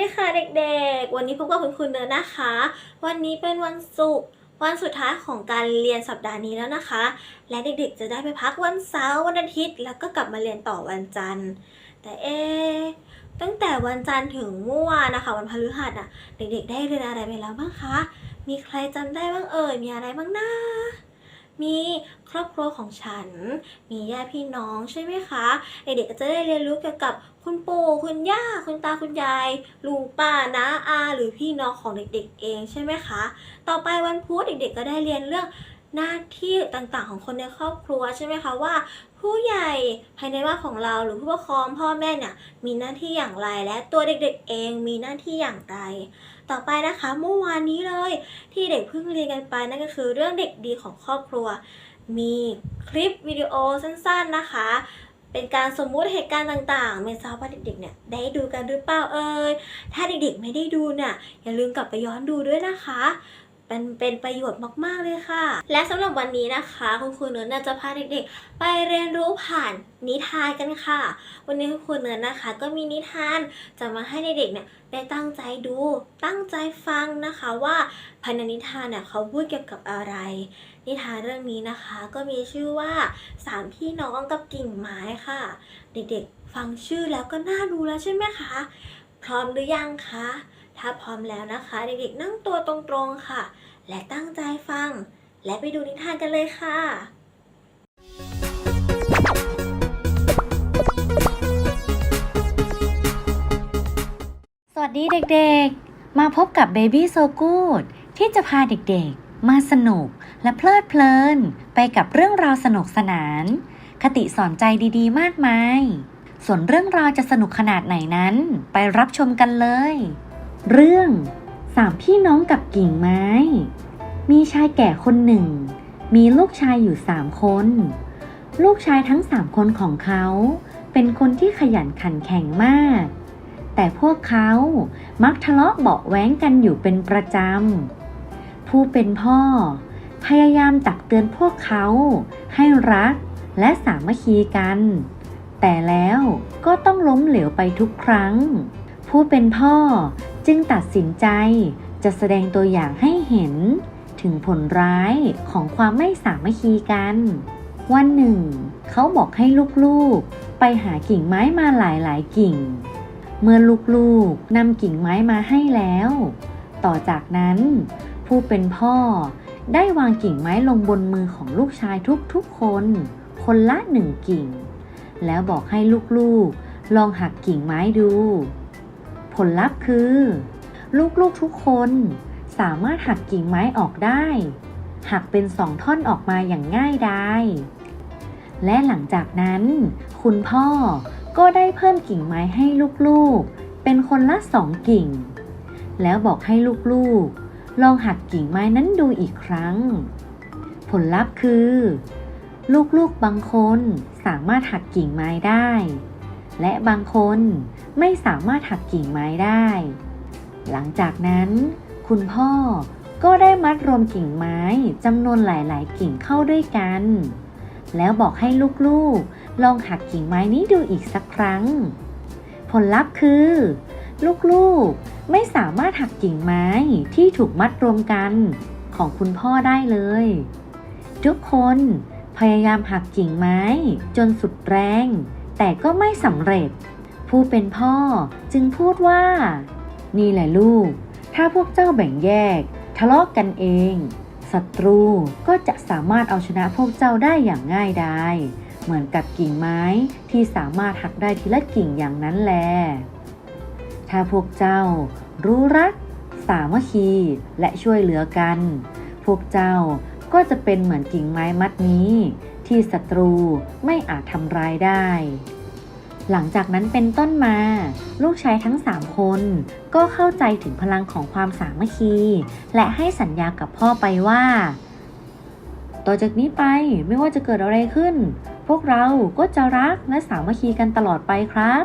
ดีค่ะเด็กๆ วันนี้พบกับคุณคุณเนยนะคะ วันนี้เป็นวันศุกร์วันสุดท้ายของการเรียนสัปดาห์นี้แล้วนะคะ และเด็กๆ จะได้ไปพักวันเสาร์วันอาทิตย์ แล้วก็กลับมาเรียนต่อวันจันทร์ แต่เอ๊ตั้งแต่วันจันทร์ถึงเมื่อวานนะคะ วันพฤหัสอะ เด็กๆ ได้เรียนอะไรไปแล้วบ้างคะ มีใครจำได้บ้างเอ่ย มีอะไรบ้างนะ มีครอบครัวของฉัน มีญาติพี่น้องใช่ไหมคะเด็กๆก็จะได้เรียนรู้เกี่ยวกับคุณปู่คุณย่าคุณตาคุณยายลุงป้าน้าอา หรือพี่น้องของเด็กๆ เองใช่ไหมคะ ต่อไปวันพุธเด็กๆก็ได้เรียนเรื่อง หน้าที่ต่างๆ ของคนในครอบครัวใช่ไหมคะว่า ผู้ใหญ่ภายในบ้านของเราหรือผู้ปกครองพ่อแม่เนี่ยมีหน้าที่อย่างไรและตัวเด็กๆเองมีหน้าที่อย่างไร ต่อไปนะคะเมื่อวานนี้เลยที่เด็กเพิ่งเรียนกันไปนั่นก็คือเรื่องเด็กดีของครอบครัว มีคลิปวิดีโอสั้นๆนะคะเป็นการสมมุติเหตุการณ์ต่างๆ ไม่ทราบว่าเด็กๆ เนี่ยได้ดูกันหรือเปล่าเอ่ย ถ้าเด็กๆ ไม่ได้ดูเนี่ยอย่าลืมกลับไปย้อนดูด้วยนะคะ เป็นเป็นประโยชน์มากๆเลยค่ะ และสำหรับวันนี้นะคะ คุณครูเนิร์ดน่าจะพาเด็กๆ ไปเรียนรู้ผ่านนิทานกันค่ะ วันนี้คุณครูเนิร์ดนะคะ ก็มีนิทานจะมาให้เด็กๆเนี่ยได้ตั้งใจดู ตั้งใจฟังนะคะว่าภายในนิทานเนี่ยเขาพูดเกี่ยวกับอะไร นิทานเรื่องนี้นะคะ ก็มีชื่อว่าสามพี่น้องกับกิ่งไม้ค่ะ เด็กๆ ฟังชื่อแล้วก็น่าดูแล้วใช่ไหมคะ พร้อมหรือยังคะ ถ้าพร้อมแล้วนะคะ เด็กๆนั่งตัวตรงๆค่ะ และตั้งใจฟัง และไปดูนิทานกันเลยค่ะสวัสดีเด็กๆ มาพบกับ Baby So Good ที่จะพาเด็กๆ มาสนุกและเพลิดเพลิน ไปกับเรื่องราวสนุกสนาน คติสอนใจดีๆ มากมาย ส่วนเรื่องราวจะสนุกขนาดไหนนั้น ไปรับชมกันเลย เรื่องสามพี่น้องกับกิ่งไม้ มีชายแก่คนหนึ่ง มีลูกชายอยู่สามคน ลูกชายทั้งสามคนของเขา เป็นคนที่ขยันขันแข็งมาก แต่พวกเขามักทะเลาะเบาะแว้งกันอยู่เป็นประจำ ผู้เป็นพ่อ พยายามตักเตือนพวกเขาให้รักและสามัคคีกัน แต่แล้วก็ต้องล้มเหลวไปทุกครั้ง ผู้เป็นพ่อ จึงตัดสินใจจะแสดงตัวอย่างให้เห็นถึงผลร้ายของความไม่สามัคคีกัน วันหนึ่ง เขาบอกให้ลูกๆ ไปหากิ่งไม้มาหลายๆกิ่ง เมื่อลูกๆนำกิ่งไม้มาให้แล้ว ต่อจากนั้น ผู้เป็นพ่อได้วางกิ่งไม้ลงบนมือของลูกชายทุกๆคน คนละหนึ่งกิ่ง แล้วบอกให้ลูกๆ ลองหักกิ่งไม้ดู ผลลัพธ์คือ ลูกๆทุกคนสามารถหักกิ่งไม้ออกได้ หักเป็นสองท่อนออกมาอย่างง่ายดายและหลังจากนั้น คุณพ่อก็ได้เพิ่มกิ่งไม้ให้ลูกๆ เป็นคนละสองกิ่ง แล้วบอกให้ลูกๆ ลองหักกิ่งไม้นั้นดูอีกครั้ง ผลลัพธ์คือ ลูกๆบางคนสามารถหักกิ่งไม้ได้ และบางคน ไม่สามารถหักกิ่งไม้ได้ หลังจากนั้น คุณพ่อก็ได้มัดรวมกิ่งไม้จำนวนหลาย ๆ กิ่งเข้าด้วยกัน แล้วบอกให้ลูก ๆ ลองหักกิ่งไม้นี้ดูอีกสักครั้ง ผลลัพธ์คือ ลูก ๆ ไม่สามารถหักกิ่งไม้ที่ถูกมัดรวมกันของคุณพ่อได้เลย ทุกคนพยายามหักกิ่งไม้จนสุดแรง แต่ก็ไม่สำเร็จ ผู้เป็นพ่อจึงพูดว่า นี่แหละลูก ถ้าพวกเจ้าแบ่งแยก ทะเลาะกกันเองศัตรูก็จะสามารถเอาชนะพวกเจ้าได้อย่างง่ายดายเหมือนกับกิ่งไม้ที่สามารถหักได้ทีละกิ่งอย่างนั้นแล ถ้าพวกเจ้า รู้รัก สามัคคีและช่วยเหลือกัน พวกเจ้าก็จะเป็นเหมือนกิ่งไม้มัดนี้ ที่ศัตรูไม่อาจทำร้ายได้ หลังจากนั้นเป็นต้นมา ลูกชายทั้งสามคน ก็เข้าใจถึงพลังของความสามัคคี และให้สัญญากับพ่อไปว่า ต่อจากนี้ไปไม่ว่าจะเกิดอะไรขึ้น พวกเราก็จะรักและสามัคคีกันตลอดไปครับ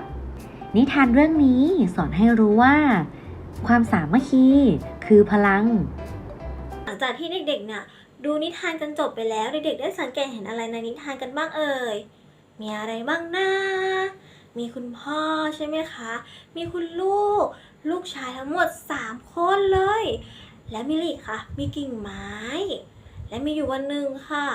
นิทานเรื่องนี้สอนให้รู้ว่า ความสามัคคีคือพลัง หลังจากที่เด็กๆเนี่ยดูนิทานกันจบไปแล้วเด็กๆได้สังเกตเห็นอะไรในนิทานกันบ้างเอ่ยมีอะไรบ้างนะ มีคุณพ่อใช่ไหมคะ มีคุณลูก ลูกชายทั้งหมด 3 คนเลย และมิลิค่ะมีกิ่งไม้ และมีอยู่วันหนึ่งค่ะ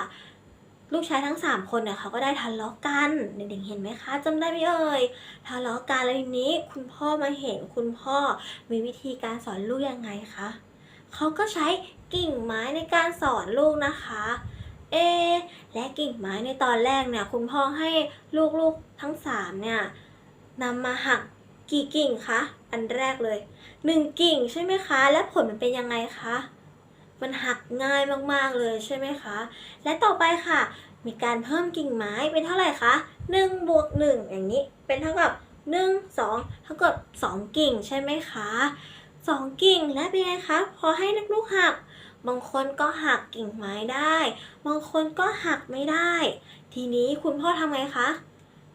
ลูกชายทั้ง 3 คนเนี่ยเขาก็ได้ทะเลาะกันเด็กๆเห็นไหมคะจำได้ไหมเอ่ยทะเลาะกันแล้วทีนี้คุณพ่อมาเห็นคุณพ่อมีวิธีการสอนลูกยังไงคะเขาก็ใช้กิ่งไม้ในการสอนลูกนะคะ เอะ และกิ่งไม้ในตอนแรกเนี่ยคุณพ่อให้ลูกๆทั้งสามเนี่ยนำมาหักกี่กิ่งคะ อันแรกเลยหนึ่งกิ่งใช่ไหมคะ และผลมันเป็นยังไงคะ มันหักง่ายมากๆเลยใช่ไหมคะ และต่อไปค่ะ มีการเพิ่มกิ่งไม้เป็นเท่าไหร่คะ1บวก1อย่างนี้ เป็นเท่ากับ 1 2เท่ากับ 2 กิ่งใช่ไหมคะ 2 กิ่งและเป็นไงคะ พอให้ลูกๆหัก บางคนก็หักกิ่งไม้ได้ บางคนก็หักไม่ได้ ทีนี้คุณพ่อทำไงคะ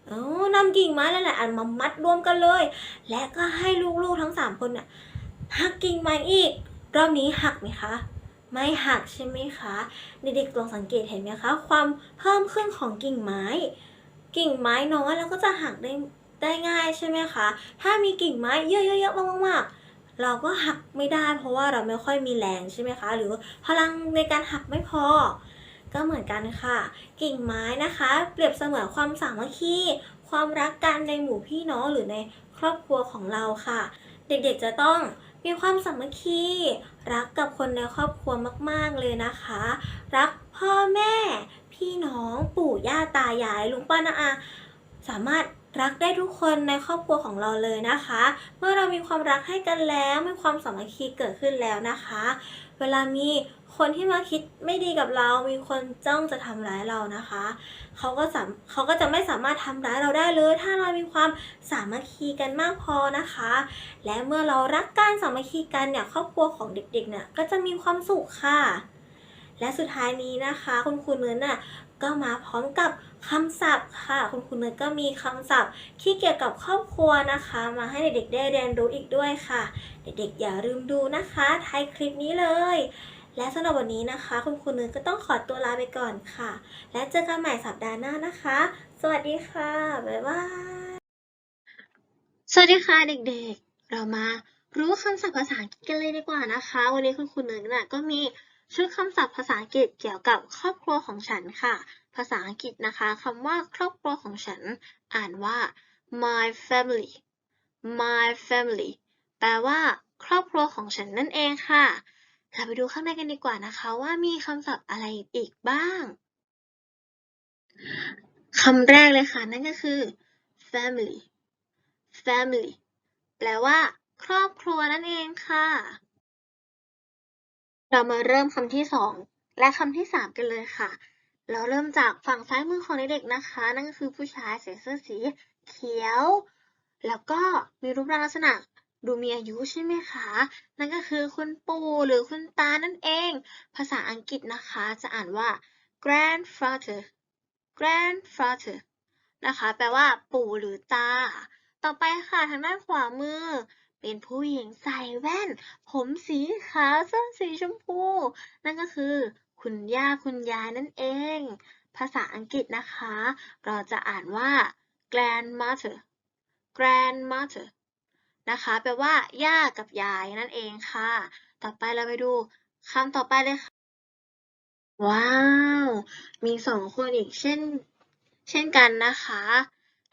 เออนำกิ่งไม้หลายๆอันมามัดรวมกันเลย และก็ให้ลูกๆทั้ง3คนน่ะหักกิ่งไม้อีก รอบนี้หักไหมคะ ไม่หักใช่ไหมคะเด็กๆลองสังเกตเห็นไหมคะ ความเพิ่มขึ้นของกิ่งไม้ กิ่งไม้น้อยแล้วก็จะหักได้ได้ง่ายใช่ไหมคะ ถ้ามีกิ่งไม้เยอะๆๆมากๆ เราก็หักไม่ได้ เพราะว่าเราไม่ค่อยมีแรงใช่ไหมคะ หรือพลังในการหักไม่พอ ก็เหมือนกันค่ะ กิ่งไม้นะคะ เปรียบเสมือนความสามัคคีความรักกันในหมู่พี่น้องหรือในครอบครัวของเราค่ะ เด็กๆจะต้องมีความสามัคคีรักกับคนในครอบครัวมาก ๆ เลยนะคะ รักพ่อแม่ พี่น้องปู่ย่าตายายลุงป้าน้าอาสามารถ รักได้ทุกคนในครอบครัวของเราเลยนะคะ เมื่อเรามีความรักให้กันแล้วมีความสามัคคีเกิดขึ้นแล้วนะคะ เวลามีคนที่มาคิดไม่ดีกับเรา มีคนจ้องจะทำร้ายเรานะคะ เขาก็สามเขาก็จะไม่สามารถทำร้ายเราได้เลย ถ้าเรามีความสามัคคีกันมากพอนะคะ และเมื่อเรารักกันสามัคคีกันเนี่ยครอบครัวของเด็กๆเนี่ยก็จะมีความสุขค่ะและสุดท้ายนี้นะคะ คุณครูเนิร์ดน่ะ ก็มาพร้อมกับคำศัพท์ค่ะ คุณครูเนิร์ดก็มีคำศัพท์ที่เกี่ยวกับครอบครัวนะคะ มาให้เด็กๆได้เรียนรู้อีกด้วยค่ะ เด็กๆอย่าลืมดูนะคะท้ายคลิปนี้เลย และสำหรับวันนี้นะคะ คุณครูเนิร์ดก็ต้องขอตัวลาไปก่อนค่ะ และเจอกันใหม่สัปดาห์หน้านะคะ สวัสดีค่ะ บ๊ายบาย สวัสดีค่ะเด็กๆ เรามารู้คำศัพท์ภาษาอังกฤษกันเลยดีกว่านะคะ วันนี้คุณครูเนิร์ดน่ะก็มี ชุดคำศัพท์ภาษาอังกฤษเกี่ยวกับครอบครัวของฉันค่ะ ภาษาอังกฤษนะคะคำว่าครอบครัวของฉัน อ่านว่า my family my family แปลว่า ครอบครัวของฉันนั่นเองค่ะ เราไปดูข้างในกันดีกว่านะคะ ว่ามีคำศัพท์อะไรอีกบ้างคำแรกเลยค่ะ นั่นก็คือ family family แปลว่า ครอบครัวนั่นเองค่ะ เรามาเริ่มคำที่สองและคำที่สามกันเลยค่ะ เราเริ่มจากฝั่งซ้ายมือของเด็กๆนะคะ นั่นก็คือผู้ชายใส่เสื้อสีเขียว แล้วก็มีรูปร่างลักษณะดูมีอายุใช่ไหมคะ นั่นก็คือคุณปู่หรือคุณตานั่นเอง ภาษาอังกฤษนะคะ จะอ่านว่า grandfather grandfather นะคะ แปลว่าปู่หรือตา ต่อไปค่ะ ทางด้านขวามือ เป็นผู้หญิงใส่แว่น ผมสีขาวเสื้อสีชมพู นั่นก็คือ คุณย่าคุณยายนั่นเอง ภาษาอังกฤษนะคะ เราจะอ่านว่า grandmother grandmother นะคะแปลว่า ย่ากับยายนั่นเองค่ะ ต่อไปเราไปดูคำต่อไปเลยค่ะ ว้าว มีสองคนอีกเช่น เช่นกันนะคะ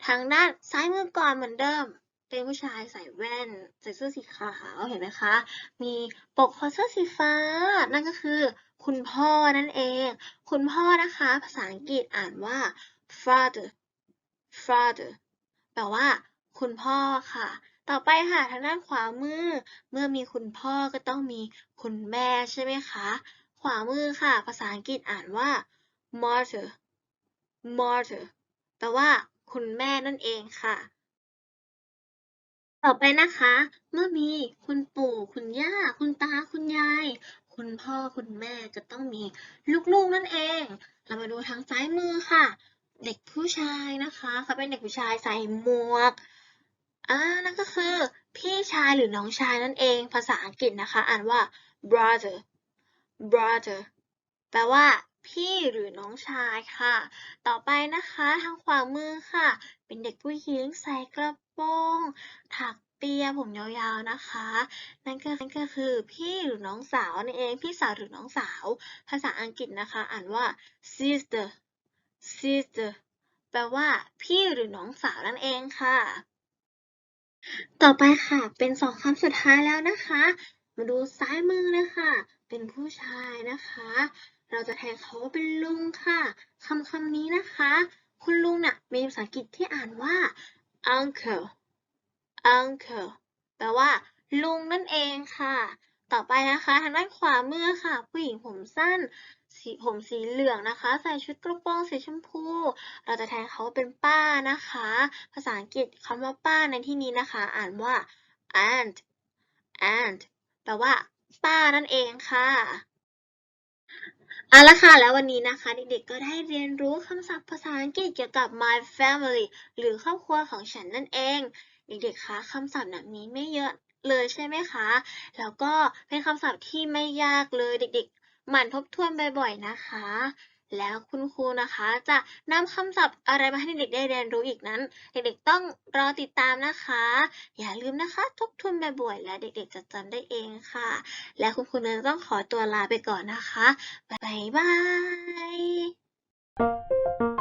ทางด้านซ้ายมือก่อนเหมือนเดิม เป็นผู้ชายใส่แว่น ใส่เสื้อสีขาวเห็นไหมคะ มีปกคอเสื้อสีฟ้า นั่นก็คือ คุณพ่อนั่นเอง คุณพ่อนะคะ ภาษาอังกฤษอ่านว่า father father แปลว่า คุณพ่อค่ะ ต่อไปค่ะทางด้านขวามือ เมื่อมีคุณพ่อก็ต้องมีคุณแม่ใช่ไหมคะ ขวามือค่ะ ภาษาอังกฤษอ่านว่า mother mother แปลว่า คุณแม่นั่นเองค่ะ ต่อไปนะคะ เมื่อมีคุณปู่ คุณย่า คุณตา คุณยาย คุณพ่อ คุณแม่ก็ต้องมีลูกๆนั่นเอง เรามาดูทางซ้ายมือค่ะ เด็กผู้ชายนะคะเขาเป็นเด็กผู้ชายใส่หมวกอ่านั่นก็คือ พี่ชายหรือน้องชายนั่นเอง ภาษาอังกฤษนะคะ อ่านว่า brother brother แปลว่าพพี่หรือน้องชายค่ะ ต่อไปนะคะ ทางขวามือค่ะ เป็นเด็กผู้หญิงใส่กระ โปรงถักเปียผมยาวๆนะคะ นั่นก็นั่นก็คือพี่หรือน้องสาวนั่นเอง พี่สาวหรือน้องสาว ภาษาอังกฤษนะคะ อ่านว่า sister sister แปลว่า พี่หรือน้องสาวนั่นเองค่ะ ต่อไปค่ะ เป็นสองคำสุดท้ายแล้วนะคะ มาดูซ้ายมือเลยค่ะเป็นผู้ชายนะคะ เราจะแทนเขาว่าเป็นลุงค่ะคำคำนี้นะคะ คุณลุงน่ะมีภาษาอังกฤษที่อ่านว่า uncle uncle แปลว่า ลุงนั่นเองค่ะ ต่อไปนะคะทางด้านขวามือค่ะ ผู้หญิงผมสั้นสีผมสีเหลืองนะคะ ใส่ชุดกระโปรงสีชมพู เราจะแทนเขาว่าเป็นป้านะคะ ภาษาอังกฤษคำว่าป้าในที่นี้นะคะ อ่านว่า aunt aunt แปลว่า ป้านั่นเองค่ะ เอาละค่ะ แล้ววันนี้นะคะ เด็กๆ ก็ได้เรียนรู้คำศัพท์ภาษาอังกฤษเกี่ยวกับ my family หรือครอบครัวของฉันนั่นเอง เด็กๆ คะคำศัพท์แบบนี้ไม่เยอะเลยใช่ไหมคะ แล้วก็เป็นคำศัพท์ที่ไม่ยากเลยเด็กๆ หมั่นทบทวนบ่อยๆ นะคะ แล้วคุณครูนะคะจะนำคำศัพท์อะไรมาให้เด็กๆได้เรียนรู้อีกนั้น เด็กๆต้องรอติดตามนะคะ อย่าลืมนะคะทบทวนบ่อยๆและเด็กๆจะจำได้เองค่ะ และคุณครูเนยต้องขอตัวลาไปก่อนนะคะบ๊ายบาย